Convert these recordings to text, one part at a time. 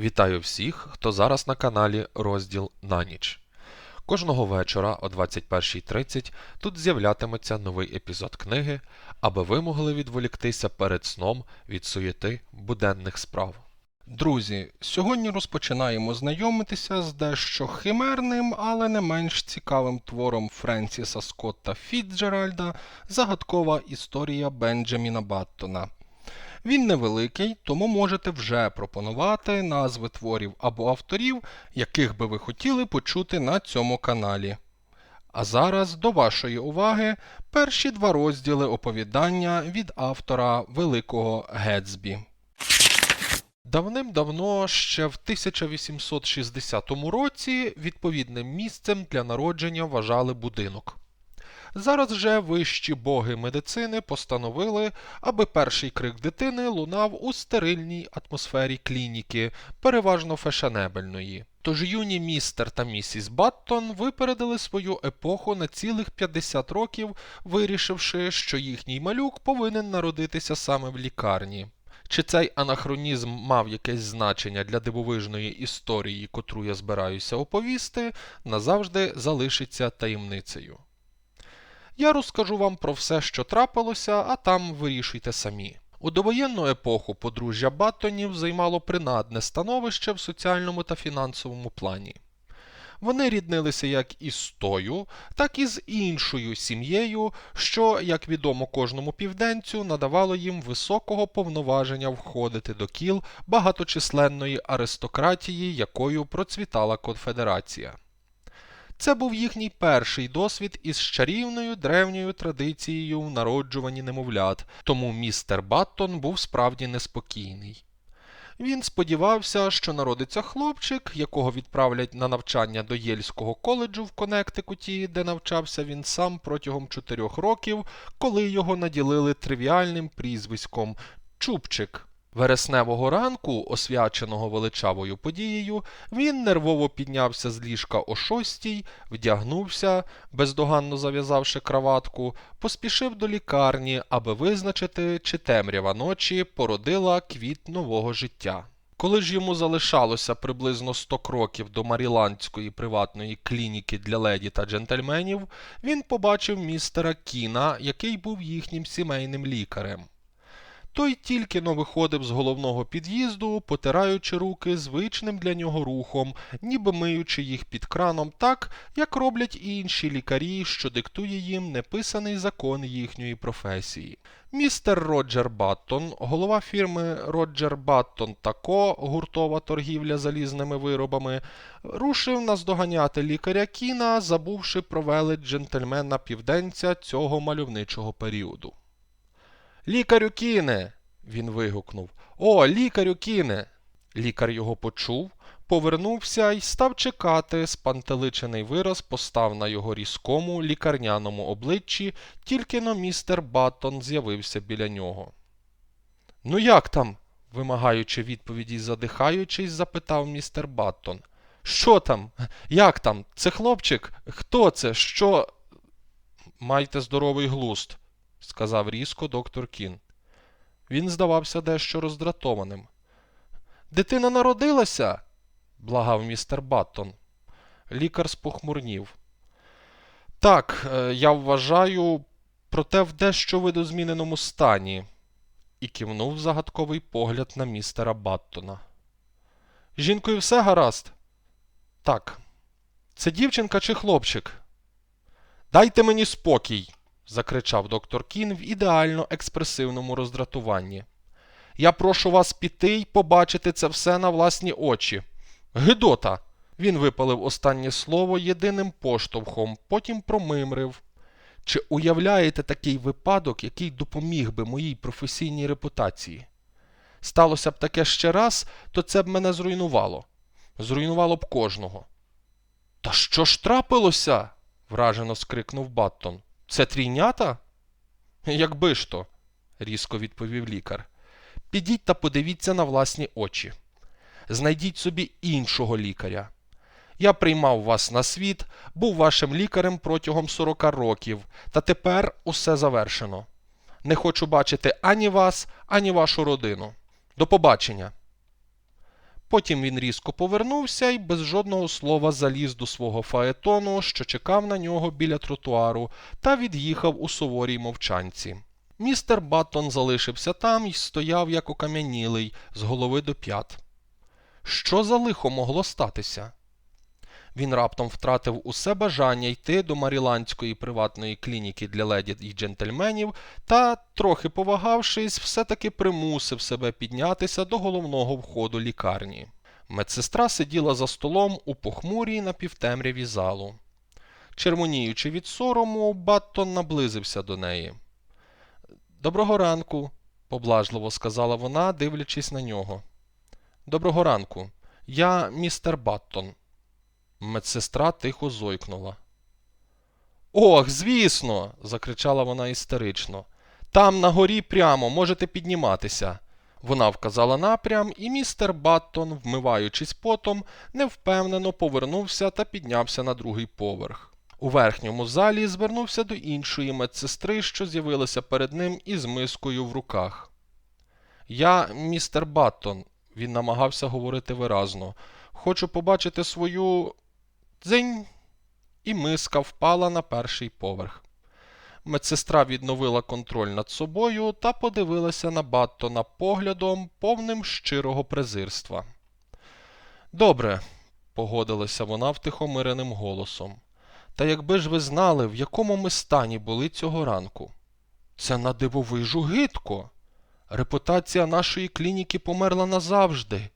Вітаю всіх, хто зараз на каналі Розділ на ніч. Кожного вечора о 21.30 тут з'являтиметься новий епізод книги, аби ви могли відволіктися перед сном від суєти буденних справ. Друзі, сьогодні розпочинаємо знайомитися з дещо химерним, але не менш цікавим твором Френсіса Скотта Фітджеральда Загадкова історія Бенджаміна Баттона. Він невеликий, тому можете вже пропонувати назви творів або авторів, яких би ви хотіли почути на цьому каналі. А зараз до вашої уваги перші два розділи оповідання від автора Великого Гетсбі. Давним-давно, ще в 1860 році, відповідним місцем для народження вважали будинок. Зараз же вищі боги медицини постановили, аби перший крик дитини лунав у стерильній атмосфері клініки, переважно фешенебельної. Тож юні містер та місіс Баттон випередили свою епоху на цілих 50 років, вирішивши, що їхній малюк повинен народитися саме в лікарні. Чи цей анахронізм мав якесь значення для дивовижної історії, котру я збираюся оповісти, назавжди залишиться таємницею. Я розкажу вам про все, що трапилося, а там вирішуйте самі. У довоєнну епоху подружжя Баттонів займало принадне становище в соціальному та фінансовому плані. Вони ріднилися як із тою, так і з іншою сім'єю, що, як відомо кожному південцю, надавало їм високого повноваження входити до кіл багаточисленної аристократії, якою процвітала конфедерація. Це був їхній перший досвід із чарівною древньою традицією в народжуванні немовлят, тому містер Баттон був справді неспокійний. Він сподівався, що народиться хлопчик, якого відправлять на навчання до Єльського коледжу в Коннектикуті, де навчався він сам протягом чотирьох років, коли його наділили тривіальним прізвиськом Чубчик. Вересневого ранку, освяченого величавою подією, він нервово піднявся з ліжка о шостій, вдягнувся, бездоганно зав'язавши краватку, поспішив до лікарні, аби визначити, чи темрява ночі породила квіт нового життя. Коли ж йому залишалося приблизно 100 кроків до Маріландської приватної клініки для леді та джентльменів, він побачив містера Кіна, який був їхнім сімейним лікарем. Той тільки но виходив з головного під'їзду, потираючи руки звичним для нього рухом, ніби миючи їх під краном так, як роблять інші лікарі, що диктує їм неписаний закон їхньої професії. Містер Роджер Баттон, голова фірми Роджер Баттон та Ко, гуртова торгівля залізними виробами, рушив наздоганяти лікаря Кіна, забувши про велич джентльмена південця цього мальовничого періоду. Лікарю кіне. він вигукнув. О, лікарю кіне. Лікар його почув, повернувся і став чекати. Спантеличений вираз постав на його різкому лікарняному обличчі, тільки но містер Баттон з'явився біля нього. Ну, як там? вимагаючи відповіді й задихаючись, запитав містер Баттон. Що там? Як там? Це хлопчик? Хто це? Що? Майте здоровий глуст сказав різко доктор Кін. Він здавався дещо роздратованим. Дитина народилася? благав містер Баттон. Лікар спохмурнів. Так, е, я вважаю, проте в дещо видозміненому стані, і кивнув загадковий погляд на містера Баттона. Жінкою все гаразд? Так. Це дівчинка чи хлопчик? Дайте мені спокій закричав доктор Кін в ідеально експресивному роздратуванні. Я прошу вас піти й побачити це все на власні очі. Гидота! Він випалив останнє слово єдиним поштовхом, потім промимрив. Чи уявляєте такий випадок, який допоміг би моїй професійній репутації? Сталося б таке ще раз, то це б мене зруйнувало. Зруйнувало б кожного. Та що ж трапилося? вражено скрикнув Баттон. Це трійнята? Якби ж то, різко відповів лікар. Підіть та подивіться на власні очі. Знайдіть собі іншого лікаря. Я приймав вас на світ, був вашим лікарем протягом 40 років, та тепер усе завершено. Не хочу бачити ані вас, ані вашу родину. До побачення. Потім він різко повернувся і без жодного слова заліз до свого фаетону, що чекав на нього біля тротуару, та від'їхав у суворій мовчанці. Містер Баттон залишився там і стояв як окам'янілий, з голови до п'ят. Що за лихо могло статися? Він раптом втратив усе бажання йти до маріландської приватної клініки для леді і джентльменів та, трохи повагавшись, все-таки примусив себе піднятися до головного входу лікарні. Медсестра сиділа за столом у похмурій напівтемряві залу. Червоніючи від сорому, Баттон наблизився до неї. Доброго ранку, поблажливо сказала вона, дивлячись на нього. Доброго ранку. Я містер Баттон. Медсестра тихо зойкнула. Ох, звісно. закричала вона істерично. Там на горі прямо можете підніматися. Вона вказала напрям, і містер Баттон, вмиваючись потом, невпевнено повернувся та піднявся на другий поверх. У верхньому залі звернувся до іншої медсестри, що з'явилася перед ним із мискою в руках. Я містер Баттон, він намагався говорити виразно. Хочу побачити свою. Дзинь. І миска впала на перший поверх. Медсестра відновила контроль над собою та подивилася на Баттона поглядом, повним щирого презирства. Добре, погодилася вона втихомиреним голосом. Та якби ж ви знали, в якому ми стані були цього ранку. Це на дивовижу гидко. Репутація нашої клініки померла назавжди.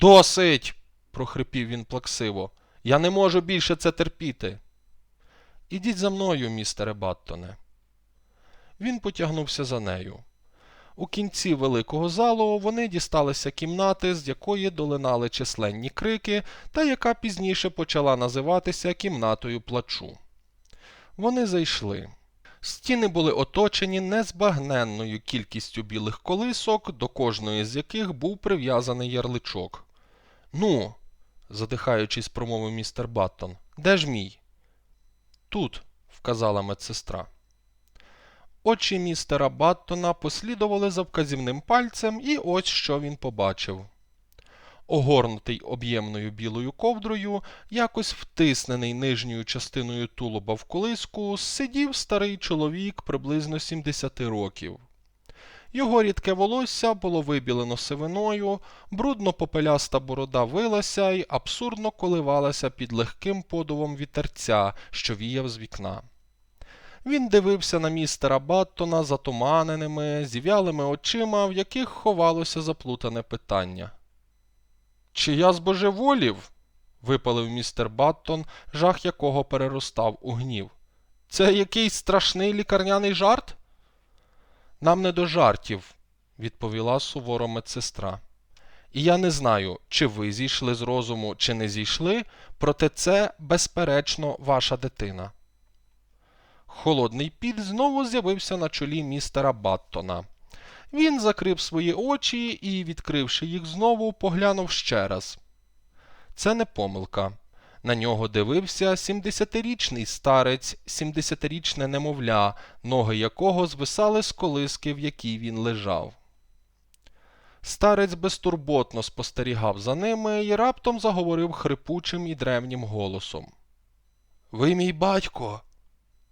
Досить. прохрипів він плаксиво. Я не можу більше це терпіти. Ідіть за мною, містере Баттоне. Він потягнувся за нею. У кінці великого залу вони дісталися кімнати, з якої долинали численні крики, та яка пізніше почала називатися кімнатою плачу. Вони зайшли. Стіни були оточені незбагненною кількістю білих колисок, до кожної з яких був прив'язаний ярличок. Ну, задихаючись, промовив містер Баттон, де ж мій? Тут, вказала медсестра. Очі містера Баттона послідували за вказівним пальцем, і ось що він побачив. Огорнутий об'ємною білою ковдрою, якось втиснений нижньою частиною тулуба в колиску, сидів старий чоловік приблизно 70 років. Його рідке волосся було вибілено сивиною, брудно попеляста борода вилася й абсурдно коливалася під легким подувом вітерця, що віяв з вікна. Він дивився на містера Баттона затуманеними, зів'ялими очима, в яких ховалося заплутане питання. Чи я збожеволів? випалив містер Баттон, жах якого переростав у гнів. Це якийсь страшний лікарняний жарт? Нам не до жартів, відповіла суворо медсестра. І я не знаю, чи ви зійшли з розуму, чи не зійшли, проте це, безперечно, ваша дитина. Холодний піт знову з'явився на чолі містера Баттона. Він закрив свої очі і, відкривши їх знову, поглянув ще раз. Це не помилка. На нього дивився 70-річний старець, 70-річне немовля, ноги якого звисали з колиски, в якій він лежав. Старець безтурботно спостерігав за ними і раптом заговорив хрипучим і древнім голосом. Ви мій батько?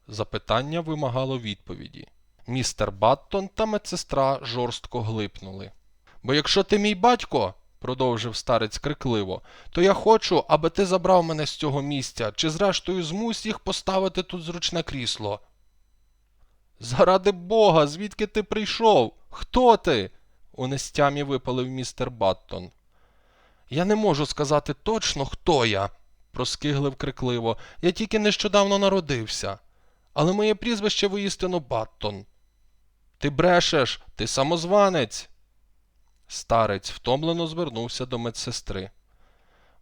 Запитання вимагало відповіді. Містер Баттон та медсестра жорстко глипнули. Бо якщо ти мій батько, продовжив старець крикливо, то я хочу, аби ти забрав мене з цього місця, чи зрештою змусь їх поставити тут зручне крісло. Заради бога, звідки ти прийшов? Хто ти? у нестямі випалив містер Баттон. Я не можу сказати точно, хто я, проскиглив крикливо. Я тільки нещодавно народився. Але моє прізвище воістину Баттон. Ти брешеш, ти самозванець. Старець втомлено звернувся до медсестри.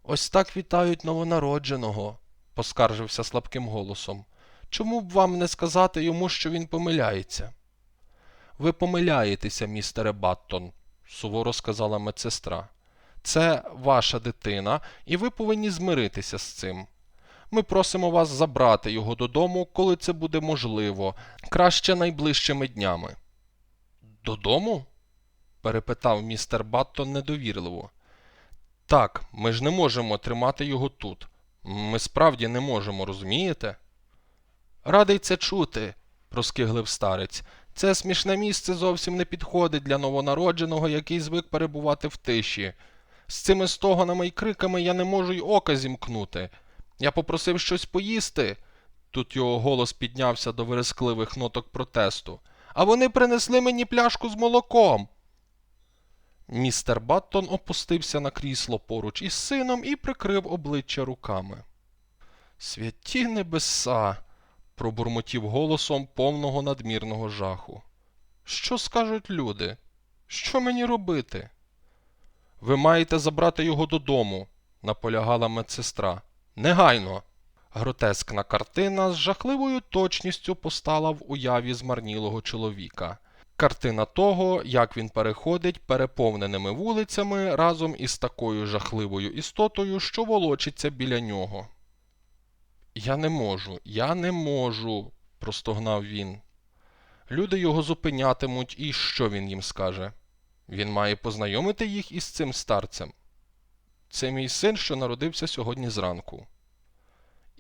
Ось так вітають новонародженого, поскаржився слабким голосом. Чому б вам не сказати йому, що він помиляється? Ви помиляєтеся, містере Баттон, суворо сказала медсестра. Це ваша дитина, і ви повинні змиритися з цим. Ми просимо вас забрати його додому, коли це буде можливо, краще найближчими днями. Додому? Перепитав містер Баттон недовірливо. Так, ми ж не можемо тримати його тут. Ми справді не можемо, розумієте? Радий це чути, проскиглив старець. Це смішне місце зовсім не підходить для новонародженого, який звик перебувати в тиші. З цими стогонами й криками я не можу й ока зімкнути. Я попросив щось поїсти. Тут його голос піднявся до верескливих ноток протесту. А вони принесли мені пляшку з молоком. Містер Баттон опустився на крісло поруч із сином і прикрив обличчя руками. Святі небеса. пробурмотів голосом повного надмірного жаху. Що скажуть люди? Що мені робити? Ви маєте забрати його додому, наполягала медсестра. Негайно. Гротескна картина з жахливою точністю постала в уяві змарнілого чоловіка. Картина того, як він переходить переповненими вулицями разом із такою жахливою істотою, що волочиться біля нього. Я не можу, я не можу, простогнав він. Люди його зупинятимуть, і що він їм скаже? Він має познайомити їх із цим старцем. Це мій син, що народився сьогодні зранку.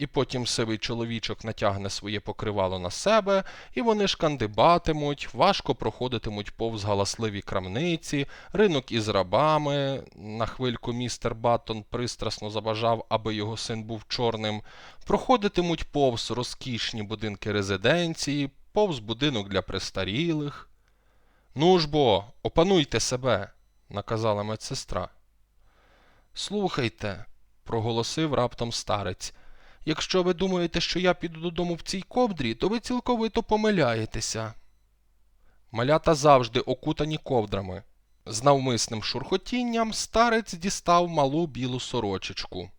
І потім сивий чоловічок натягне своє покривало на себе, і вони шкандибатимуть, важко проходитимуть повз галасливі крамниці, ринок із рабами. На хвильку містер Баттон пристрасно забажав, аби його син був чорним, проходитимуть повз розкішні будинки резиденції, повз будинок для престарілих. Ну ж бо, опануйте себе, наказала медсестра. Слухайте, проголосив раптом старець. Якщо ви думаєте, що я піду додому в цій ковдрі, то ви цілковито помиляєтеся. Малята завжди окутані ковдрами. З навмисним шурхотінням старець дістав малу білу сорочечку.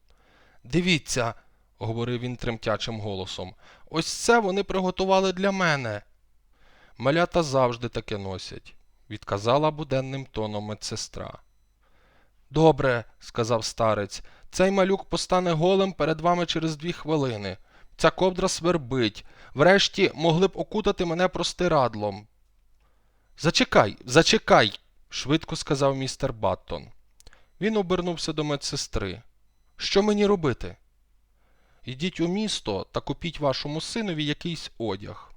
Дивіться, говорив він тремтячим голосом, ось це вони приготували для мене. Малята завжди таке носять, відказала буденним тоном медсестра. Добре, сказав старець, цей малюк постане голим перед вами через дві хвилини. Ця ковдра свербить. Врешті могли б окутати мене простирадлом. Зачекай, зачекай, швидко сказав містер Баттон. Він обернувся до медсестри. Що мені робити? Йдіть у місто та купіть вашому синові якийсь одяг.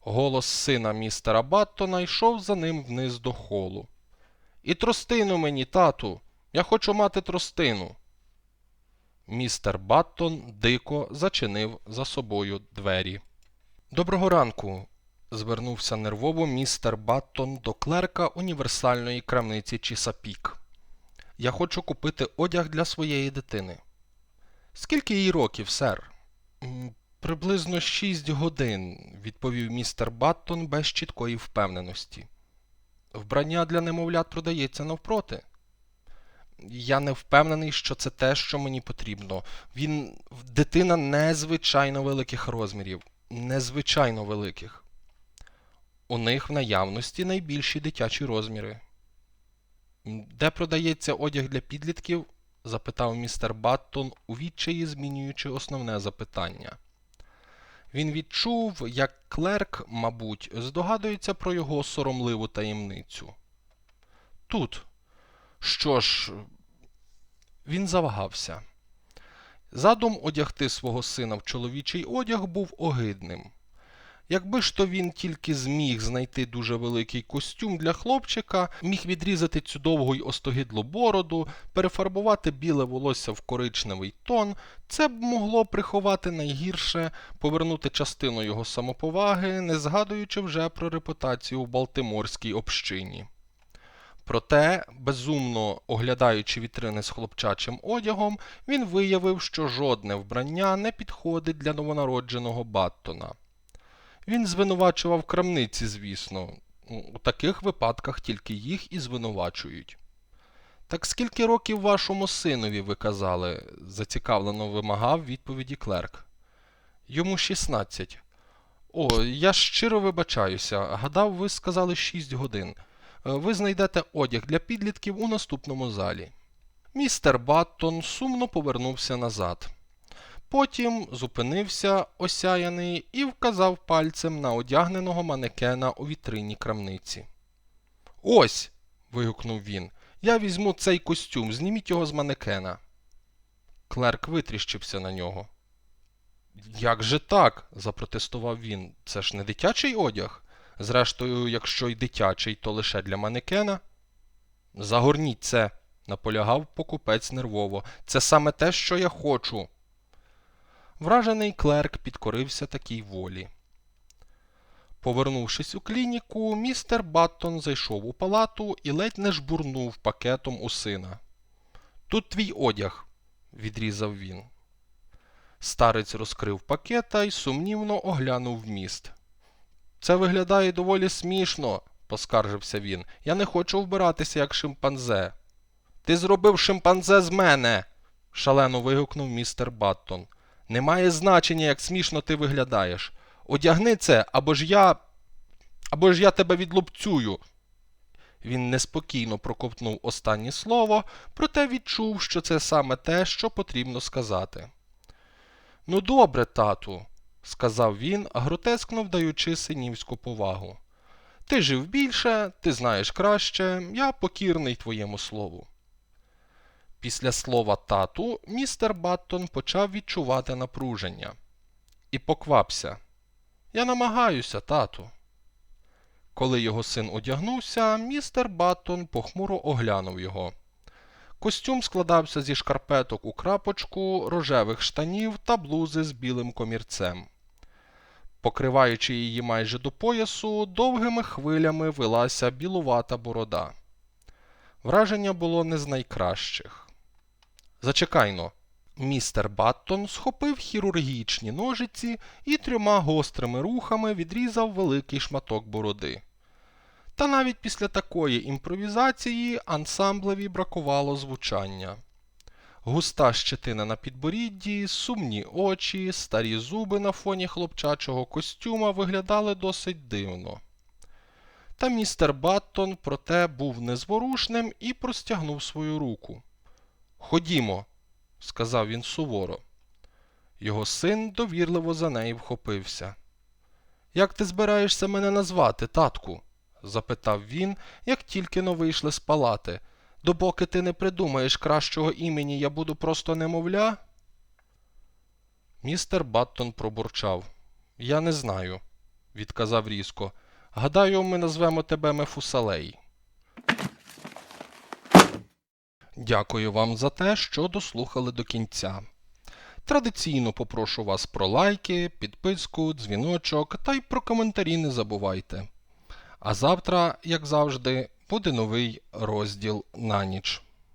Голос сина містера Баттона йшов за ним вниз до холу. І тростину мені, тату. Я хочу мати тростину. Містер Баттон дико зачинив за собою двері. Доброго ранку. звернувся нервово містер Баттон до клерка універсальної крамниці Чісапік. Я хочу купити одяг для своєї дитини. Скільки їй років, сер? Приблизно шість годин, відповів містер Баттон без чіткої впевненості. Вбрання для немовлят продається навпроти. Я не впевнений, що це те, що мені потрібно. Він дитина незвичайно великих розмірів. Незвичайно великих. У них в наявності найбільші дитячі розміри. Де продається одяг для підлітків? запитав містер Баттон, у відчаї змінюючи основне запитання. Він відчув, як клерк, мабуть, здогадується про його соромливу таємницю. Тут. Що ж, він завагався. Задум одягти свого сина в чоловічий одяг був огидним. Якби ж то він тільки зміг знайти дуже великий костюм для хлопчика, міг відрізати цю довгу й остогидлу бороду, перефарбувати біле волосся в коричневий тон, це б могло приховати найгірше, повернути частину його самоповаги, не згадуючи вже про репутацію в Балтиморській общині. Проте, безумно оглядаючи вітрини з хлопчачим одягом, він виявив, що жодне вбрання не підходить для новонародженого Баттона. Він звинувачував крамниці, звісно. У таких випадках тільки їх і звинувачують. Так скільки років вашому синові, ви казали? зацікавлено вимагав відповіді клерк. Йому 16. О, я щиро вибачаюся. Гадав, ви сказали 6 годин. Е, Ви знайдете одяг для підлітків у наступному залі. Містер Баттон сумно повернувся назад. Потім зупинився осяяний і вказав пальцем на одягненого манекена у вітрині крамниці. Ось. вигукнув він. Я візьму цей костюм, зніміть його з манекена. Клерк витріщився на нього. Як же так? запротестував він. Це ж не дитячий одяг. Зрештою, якщо й дитячий, то лише для манекена. Загорніть це, наполягав покупець нервово. Це саме те, що я хочу. Вражений клерк підкорився такій волі. Повернувшись у клініку, містер Баттон зайшов у палату і ледь не жбурнув пакетом у сина. Тут твій одяг, відрізав він. Старець розкрив пакета і сумнівно оглянув вміст. Це виглядає доволі смішно, поскаржився він. Я не хочу вбиратися як шимпанзе. Ти зробив шимпанзе з мене. шалено вигукнув містер Баттон. Немає значення, як смішно ти виглядаєш. Одягни це, або ж я. або ж я тебе відлупцюю. Він неспокійно проковтнув останнє слово, проте відчув, що це саме те, що потрібно сказати. Ну, добре, тату, сказав він, гротескно вдаючи синівську повагу. Ти жив більше, ти знаєш краще, я покірний твоєму слову. Після слова тату містер Баттон почав відчувати напруження. І поквапся. Я намагаюся, тату. Коли його син одягнувся, містер Баттон похмуро оглянув його. Костюм складався зі шкарпеток у крапочку, рожевих штанів та блузи з білим комірцем. Покриваючи її майже до поясу, довгими хвилями вилася білувата борода. Враження було не з найкращих. Зачекайно. Містер Баттон схопив хірургічні ножиці і трьома гострими рухами відрізав великий шматок бороди. Та навіть після такої імпровізації ансамблеві бракувало звучання. Густа щетина на підборідді, сумні очі, старі зуби на фоні хлопчачого костюма виглядали досить дивно. Та містер Баттон, проте, був незворушним і простягнув свою руку. Ходімо, сказав він суворо. Його син довірливо за неї вхопився. Як ти збираєшся мене назвати, татку? запитав він, як тільки но вийшли з палати. Допоки ти не придумаєш кращого імені, я буду просто немовля. Містер Баттон пробурчав. Я не знаю, відказав різко. Гадаю, ми назвемо тебе Мефусалей. Дякую вам за те, що дослухали до кінця. Традиційно попрошу вас про лайки, підписку, дзвіночок та й про коментарі не забувайте. А завтра, як завжди, буде новий розділ на ніч.